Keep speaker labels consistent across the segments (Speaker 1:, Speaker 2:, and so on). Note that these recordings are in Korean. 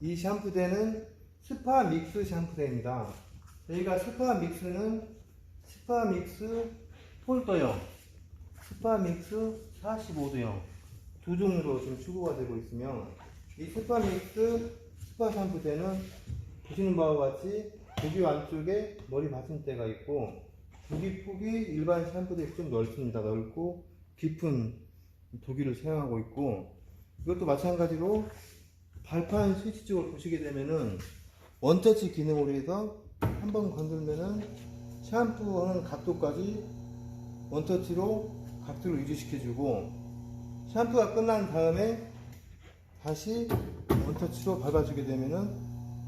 Speaker 1: 이 샴푸대는 스파 믹스 샴푸대입니다. 저희가 스파 믹스는 스파 믹스 폴더형, 스파 믹스 45도형 두 종류로 지금 추구가 되고 있으며 이 스파 믹스 스파 샴푸대는 보시는 바와 같이 고기 안쪽에 머리 받침대가 있고 고기 폭이 일반 샴푸대에 좀 넓습니다. 넓고 깊은 도기를 사용하고 있고 이것도 마찬가지로 발판 스위치 쪽을 보시게 되면은 원터치 기능으로 해서 한 번 건들면은 샴푸하는 각도까지 원터치로 각도를 유지시켜주고 샴푸가 끝난 다음에 다시 원터치로 밟아주게 되면은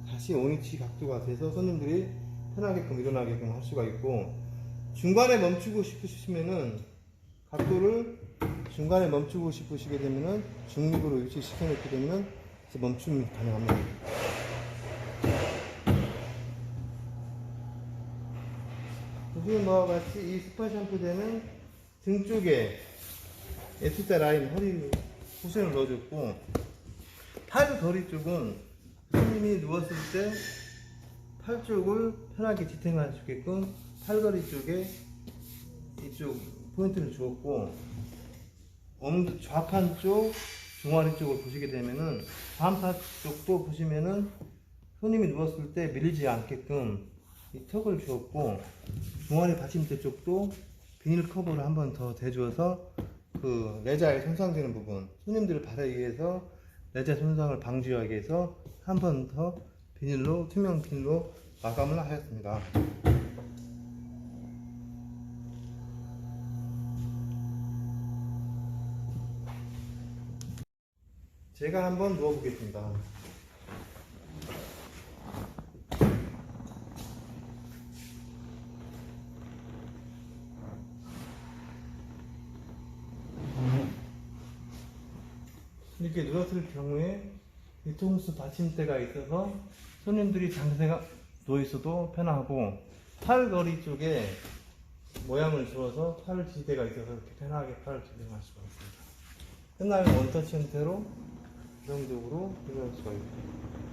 Speaker 1: 다시 원위치 각도가 돼서 손님들이 편하게끔 일어나게끔 할 수가 있고 중간에 멈추고 싶으시면은 각도를 중간에 멈추고 싶으시게 되면은 중립으로 유지시켜 놓게 이제 멈춤이 가능합니다. 보시는 바와 같이 이 스파 샴푸대는 등 쪽에 S자 라인 허리 쿠션을 넣어줬고 팔 거리 쪽은 손님이 누웠을 때 팔 쪽을 편하게 지탱할 수 있게끔 팔걸이 쪽에 이쪽 포인트를 주었고 엄 좌판 쪽 종아리 쪽을 보시게 되면은 반파 쪽도 보시면은 손님이 누웠을 때 밀리지 않게끔 이 턱을 주었고 종아리 받침대 쪽도 비닐 커버를 한 번 더 대주어서 그 레자에 손상되는 부분 손님들을 바라기 위해서 레자 손상을 방지하기 위해서 한 번 더 비닐로 투명 비닐로 마감을 하였습니다. 제가 한번 누워 보겠습니다. 이렇게 누웠을 경우에 뒤통수 받침대가 있어서 손님들이 장세가 누워 있어도 편하고 팔걸이 쪽에 모양을 주어서 팔 지대가 있어서 이렇게 편하게 팔을 지탱할 수가 있습니다. 끝나면 원터치 형태로 부정적으로 해석할 수가 있습니다.